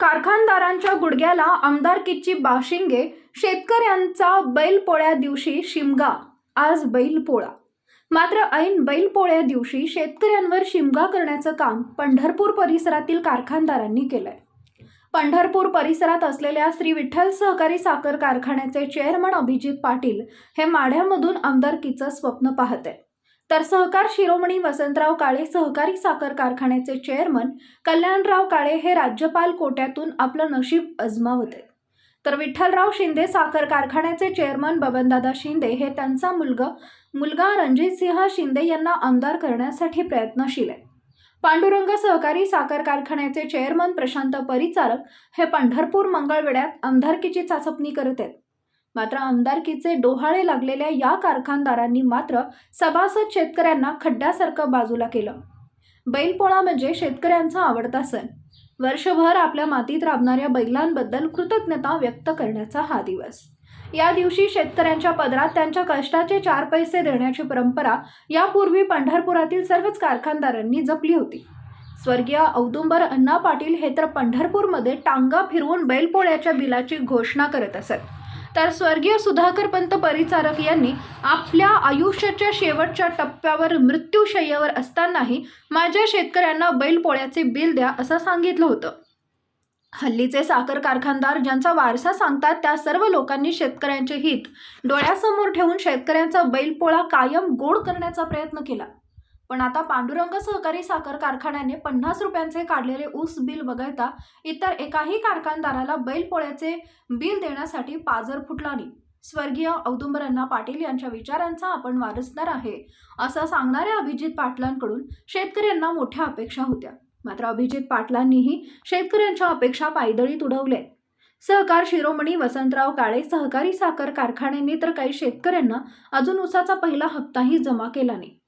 कारखानदारांच्या गुडघ्याला आमदारकीची बाशिंगे शेतकऱ्यांचा बैलपोळ्या दिवशी शिमगा आज बैलपोळा. मात्र ऐन बैलपोळ्या दिवशी शेतकऱ्यांवर शिमगा करण्याचं काम पंढरपूर परिसरातील कारखानदारांनी केलंय. पंढरपूर परिसरात असलेल्या श्री विठ्ठल सहकारी साखर कारखान्याचे चेअरमन अभिजित पाटील हे माढ्यामधून आमदारकीचं स्वप्न पाहत आहे तर सहकार शिरोमणी वसंतराव काळे सहकारी साखर कारखान्याचे चेअरमन कल्याणराव काळे हे राज्यपाल कोट्यातून आपलं नशीब अजमावत. आहेत तर विठ्ठलराव शिंदे साखर कारखान्याचे चेअरमन बबनदादा शिंदे हे त्यांचा मुलगा मुलगा रणजितसिंह शिंदे यांना आमदार करण्यासाठी प्रयत्नशील आहे पांडुरंग सहकारी साखर कारखान्याचे चेअरमन प्रशांत परिचारक हे पंढरपूर मंगळवेड्यात आमदारकीची चाचपणी करत आहेत. मात्र आमदारकीचे डोहाळे लागलेल्या या कारखानदारांनी मात्र सभासद शेतकऱ्यांना खड्ड्यासारखं बाजूला केलं. बैलपोळा म्हणजे शेतकऱ्यांचा आवडता सण. वर्षभर आपल्या मातीत राबणाऱ्या बैलांबद्दल कृतज्ञता व्यक्त करण्याचा हा दिवस. या दिवशी शेतकऱ्यांच्या पदरात त्यांच्या कष्टाचे चार पैसे देण्याची परंपरा यापूर्वी पंढरपुरातील सर्वच कारखानदारांनी जपली होती. स्वर्गीय औदुंबर अण्णा पाटील हे तर पंढरपूरमध्ये टांगा फिरवून बैलपोळ्याच्या बिलाची घोषणा करत असत. तर स्वर्गीय सुधाकर पंत परिचारक यांनी आपल्या आयुष्याच्या शेवटच्या टप्प्यावर मृत्यूशय्यावर असतानाही माझ्या शेतकऱ्यांना बैलपोळ्याचे बिल द्या असं सांगितलं होतं. हल्लीचे साखर कारखानदार ज्यांचा वारसा सांगतात त्या सर्व लोकांनी शेतकऱ्यांचे हित डोळ्यासमोर ठेवून शेतकऱ्यांचा बैलपोळा कायम गोड करण्याचा प्रयत्न केला. पण आता पांडुरंग सहकारी साखर कारखान्याने पन्नास रुपयांचे काढलेले ऊस बिल वगळता इतर एकाही कारखानदाराला बैलपोळ्याचे बिल देण्यासाठी पाजर फुटला नाही स्वर्गीय औदुंबरण्णा पाटील यांच्या विचारांचा आपण वारसदार आहे असं सांगणाऱ्या अभिजित पाटलांकडून शेतकऱ्यांना मोठ्या अपेक्षा होत्या. मात्र अभिजित पाटलांनीही शेतकऱ्यांच्या अपेक्षा पायदळीत उडवल्या. सहकार शिरोमणी वसंतराव काळे सहकारी साखर कारखान्यांनी तर काही शेतकऱ्यांना अजून उसाचा पहिला हप्ताही जमा केला नाही.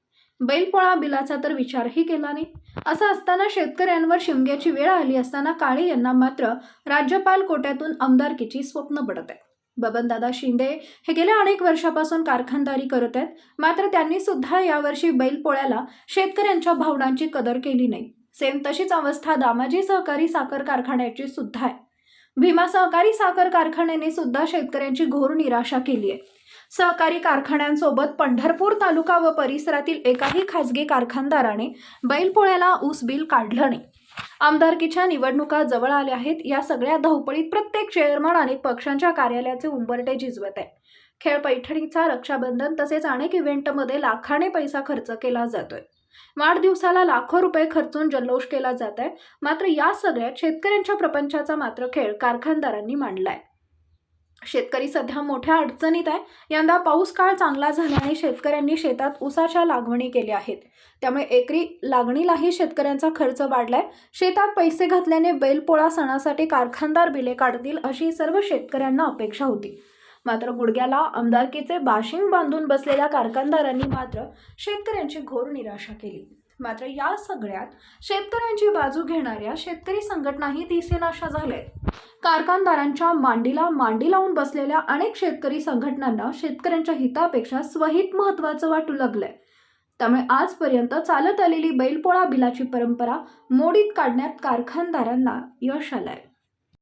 बैलपोळा बिलाचा तर विचारही केला नाही. असं असताना शेतकऱ्यांवर शिमग्याची वेळ आली असताना काळे यांना मात्र राज्यपाल कोट्यातून आमदारकीची स्वप्न पडत आहे बबनदादा शिंदे हे गेल्या अनेक वर्षापासून कारखानदारी करत आहेत. मात्र त्यांनी सुद्धा यावर्षी बैलपोळ्याला शेतकऱ्यांच्या भावनांची कदर केली नाही. सेम तशीच अवस्था दामाजी सहकारी साखर कारखान्याची सुद्धा आहे. भीमा सहकारी साखर कारखान्याने सुद्धा शेतकऱ्यांची घोर निराशा केली आहे. सहकारी कारखान्यांसोबत पंढरपूर तालुका व परिसरातील एकाही खाजगी कारखानदाराने बैलपोळ्याला ऊस बिल काढलं नाही. आमदारकीच्या निवडणुका जवळ आल्या आहेत. या सगळ्या धावपळीत प्रत्येक चेअरमन अनेक पक्षांच्या कार्यालयाचे उंबरटे झिजवत आहे खेळ पैठणीचा रक्षाबंधन तसेच अनेक इव्हेंटमध्ये लाखाने पैसा खर्च केला जातोय. वाढदिवसाला लाखो रुपये खर्चून जल्लोष केला जात आहे. मात्र या सगळ्यात शेतकऱ्यांच्या प्रपंचाचा मात्र खेळ कारखानदारांनी मांडलाय. शेतकरी सध्या मोठ्या अडचणीत आहे. यंदा पाऊस काळ चांगला झाल्याने शेतकऱ्यांनी शेतात ऊसाच्या लागवणी केल्या आहेत. त्यामुळे एकरी लागणीलाही शेतकऱ्यांचा खर्च वाढलाय. शेतात पैसे घातल्याने बैलपोळा सणासाठी कारखानदार बिले काढतील अशी सर्व शेतकऱ्यांना अपेक्षा होती. मात्र गुडघ्याला आमदारकीचे बाशिंग बांधून बसलेल्या कारखानदारांनी मात्र शेतकऱ्यांची घोर निराशा केली. मात्र या सगळ्यात शेतकऱ्यांची बाजू घेणाऱ्या शेतकरी संघटनाही दिसेनाशा झाल्यात कारखानदारांच्या मांडीला मांडी लावून बसलेल्या अनेक शेतकरी संघटनांना शेतकऱ्यांच्या हितापेक्षा स्वहित महत्त्वाचं वाटू लागलंय. त्यामुळे आजपर्यंत चालत आलेली बैलपोळा बिलाची परंपरा मोडीत काढण्यात कारखानदारांना यश आलंय.